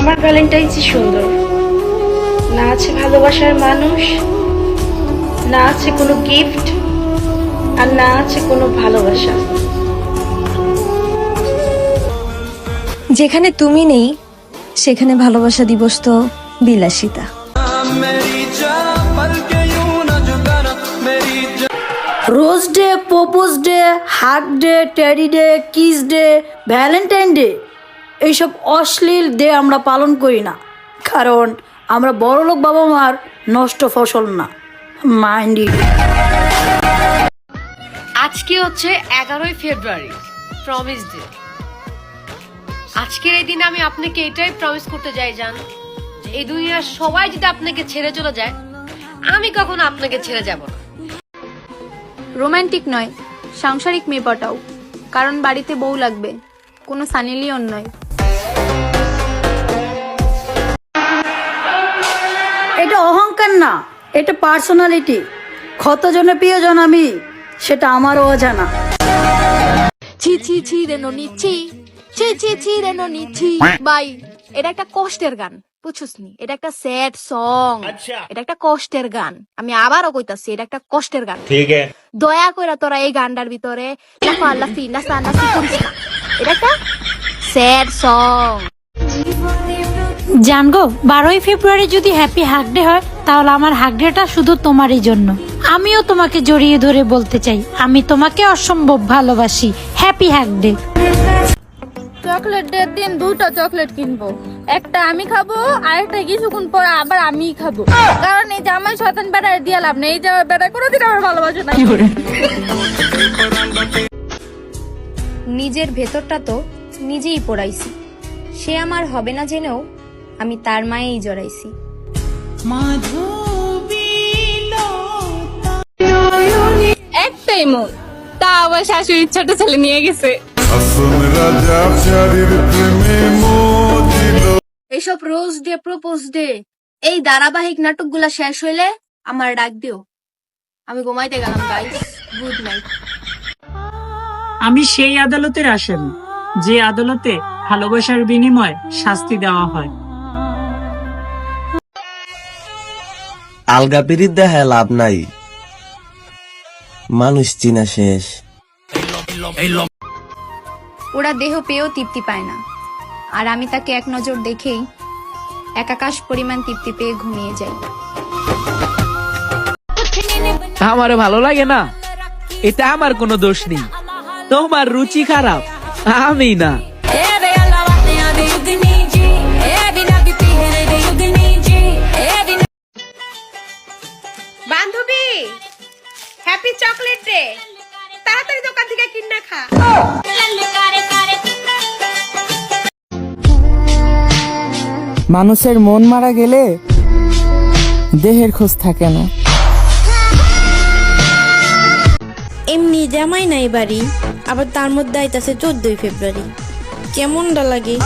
আমার ভ্যালেন্টাইন্সই সুন্দর। না আছে ভালোবাসার মানুষ না আছে কোনো গিফট আর না আছে কোনো ভালোবাসা। যেখানে তুমি নেই সেখানে ভালোবাসা দিবস তো বিলাসিতা। Rose day propose day heart day teddy day kiss day Valentine day. এইসব অশ্লীল দে আমরা পালন করি না। কারণ আমরা বড়লোক বাবা মার নষ্ট ফসল না। মাইন্ডি আজকে হচ্ছে এগারোই ফেব্রুয়ারি প্রমিস ডে আজকের এই দিনে আমি আপনাকে এটাই প্রমিস করতে যাই জান এই দুনিয়ার সবাই যদি আপনাকে ছেড়ে চলে যায় আমি কখনো আপনাকে ছেড়ে যাব না। রোমান্টিক নয় সাংসারিক মেয়ে পটাও কারণ বাড়িতে বউ লাগবে কোনো সানিলিয়ন নয়। এটা অহংকার না এটা পার্সোনালিটি কত জনপ্রিয় জন আমি সেটা আমারও অজানা। ছি ছি ছি রে নিচ্ছি ছি। ছি ছি রেনো নিচ্ছি বাই। এটা একটা কষ্টের গান বুঝছিস নি? এটা একটা স্যাড সং আচ্ছা। এটা একটা কষ্টের গান। আমি আবারও কইতাছি এটা একটা কষ্টের গান। ঠিক দয়া কইরা তোরা এই গানটার ভিতরে লাফা লাফি এটা একটা স্যাড সং জানগো বারোই ফেব্রুয়ারি যদি হ্যাপি হাক ডে হয় তাহলে আমার হাক ডেটা শুধু তোমারই জন্য। আমিও তোমাকে জড়িয়ে ধরে বলতে চাই আমি তোমাকে অসম্ভব ভালোবাসি। Happy hug day chocolate day দিন দুটো চকলেট কিনবো। একটা আমি খাব আর একটা কিছুক্ষণ পর আবার আমিই খাব। কারণ এই জামাই শতান বেড়া দিয়ে লাভ নেই এই জামাই বেড়া কোনোদিন আমার ভালোবাসে না। নিজের ভেতরটা তো নিজেই পড়াইছি। সে আমার হবে না জেনেও আমি তার মায়েই জড়াইছি। একটাই মন। তা আবার শাশুড়ির ছোট ছেলে নিয়ে গেছে। আসন এসব রোজ ডে প্রপোজ ডে এই ধারাবাহিক নাটকগুলা শেষ হইলে আমার ডাক দিও। আমি ঘুমাইতে গেলাম গাইস গুড নাইট আমি সেই আদালতের আসামি যে আদালতে ভালোবাসার বিনিময়ে শাস্তি দেওয়া হয়। আলগা পিরিত দেখায় লাভ নাই। মানুষ চিনা শেষ। ওরা দেহ পেয়েও তৃপ্তি পায় না। আর আমি তাকে এক নজর দেখেই একাকাশ পরিমাণ তৃপ্তি পেয়ে ঘুমিয়ে যাই। আমারে ভালো লাগে না। এটা আমার কোনো দোষ নেই। তোমার রুচি খারাপ। আমি না। বান্ধবী হ্যাপি চকলেট ডে তাড়াতাড়ি দোকান থেকে কিনে খা। মানুষের মন মারা গেলে দেহের খোঁজ থাকে না। এমনি জামাই নাই বাড়ি আবার তার মধ্যে আইতাছে চোদ্দই ফেব্রুয়ারি। কেমনটা লাগে?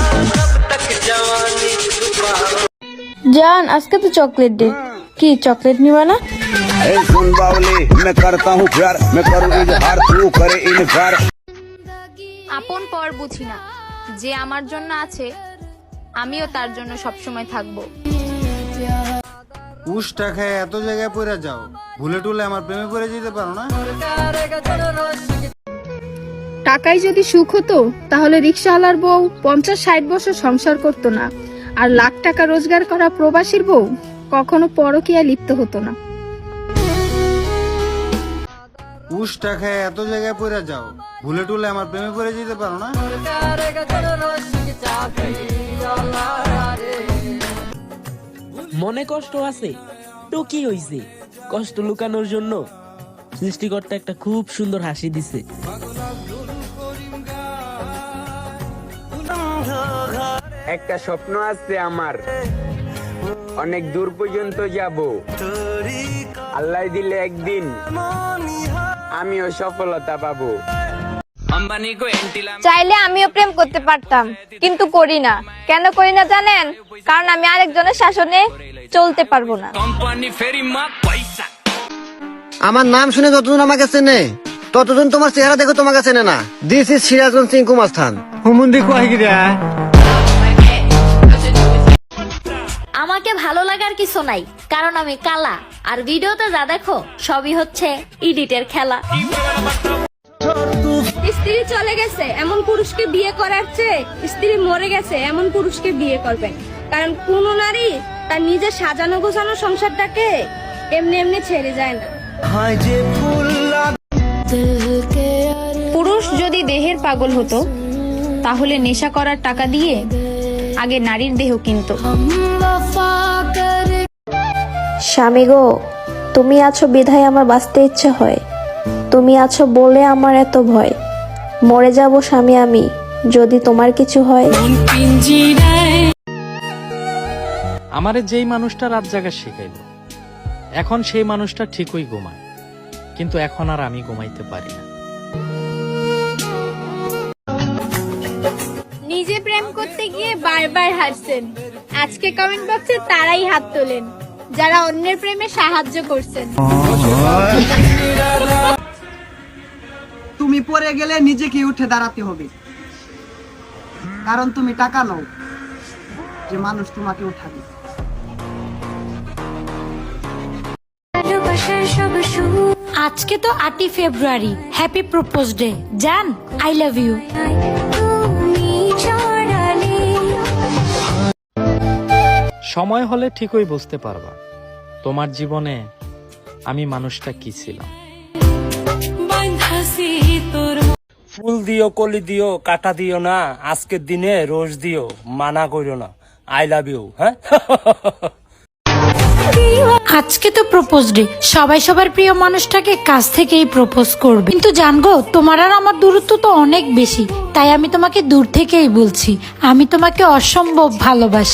জান আজকে তো চকলেট ডে কি চকলেট নিবা না सुन बावली मैं करता हूँ प्यार मैं करूँ इजहार तू करे इनकार আপন পর বুঝি না যে আমার জন্য আছে আমিও তার জন্য সবসময় থাকবো উষ্টা খেয়ে এত জায়গায় পড়ে যাও ভুলে টুলে আমার প্রেমে পড়ে যেতে পারো না টাকায় যদি সুখ হতো তাহলে রিক্সাওয়ালার বউ পঞ্চাশ ষাট বছর সংসার করতো না আর লাখ টাকা রোজগার করা প্রবাসীর বউ কখনো পরকীয়া লিপ্ত হতো না। উষ্টা খেয়ে এত জায়গায় পড়ে যাও ভুলে টুলে আমার প্রেমে পড়ে যেতে পারো না। মনে কষ্ট আছে? তো কি হইছে? কষ্ট লুকানোর জন্য সৃষ্টিকর্তা একটা খুব সুন্দর হাসি দিছে। একটা স্বপ্ন আছে আমার। অনেক দূর পর্যন্ত যাব। আল্লাহ দিলে একদিন আমিও সফলতা পাবো। চাইলে আমিও প্রেম করতে পারতাম কিন্তু করি না। কেন করি না জানেন? কারণ আমি আরেকজনের শাসনে চলতে পারব না। আমার নাম শুনে যতজন আমাকে চেনে ততজন তোমার চেহারা দেখো তোমাকে চেনে না। দিস ইজ সিরাজগঞ্জ সিং কুমার স্থান হুমুন্দি কয় তোমাকে ভালো লাগার কিছু নাই কারণ আমি কালা। আর ভিডিওতে যা দেখো সবই হচ্ছে ইডিটের খেলা। স্ত্রী চলে গেছে এমন পুরুষকে বিয়ে করার চেয়ে স্ত্রী মরে গেছে এমন পুরুষকে বিয়ে করবেন কারণ কোন নারী তার নিজের সাজানো গোছানো সংসারটাকে এমনি এমনি ছেড়ে যায় না। পুরুষ যদি দেহের পাগল হতো তাহলে নেশা করার টাকা দিয়ে আগে নারীর দেহ কিনতো। স্বামী গো তুমি আছো বিধায় আমার বাঁচতে ইচ্ছে হয়। তুমি আছো বলে আমার এত ভয়। মরে যাব স্বামী আমি যদি তোমার কিছু হয়। আমারে যেই মানুষটা রাত জাগা শিখাইল এখন সেই মানুষটা ঠিকই ঘুমায়। কিন্তু এখন আর আমি ঘুমাইতে পারি না। গিয়ে বারবার হারছেন। আজকে কমেন্ট বক্সে তারাই হাত তোলেন যারা অন্যের প্রেমে সাহায্য করছেন। তুমি পরে গেলে নিজেকে উঠে দাঁড়াতে হবে। কারণ তুমি টাকা নাও যে মানুষ তোমাকে উঠাবে। আজকে তো আটই ফেব্রুয়ারি হ্যাপি প্রপোজ ডে জান আই লাভ ইউ সময় হলে ঠিকই বুঝতে পারবা। তোমার জীবনে আমি মানুষটা কি ছিলাম? ফুল দিও কলি দিও কাটা দিও না আজকের দিনে রোজ দিও মানা করিও না। আই লাভ ইউ হ্যাঁ? আজকে তো প্রপোজ ডে সবাই সবার প্রিয় মানুষটাকে কাছ থেকেই প্রপোজ করবে। কিন্তু জানগো তোমার আর আমার দূরত্ব তো অনেক বেশি। তাই আমি তোমাকে দূর থেকেই বলছি। আমি তোমাকে অসম্ভব ভালোবাসি।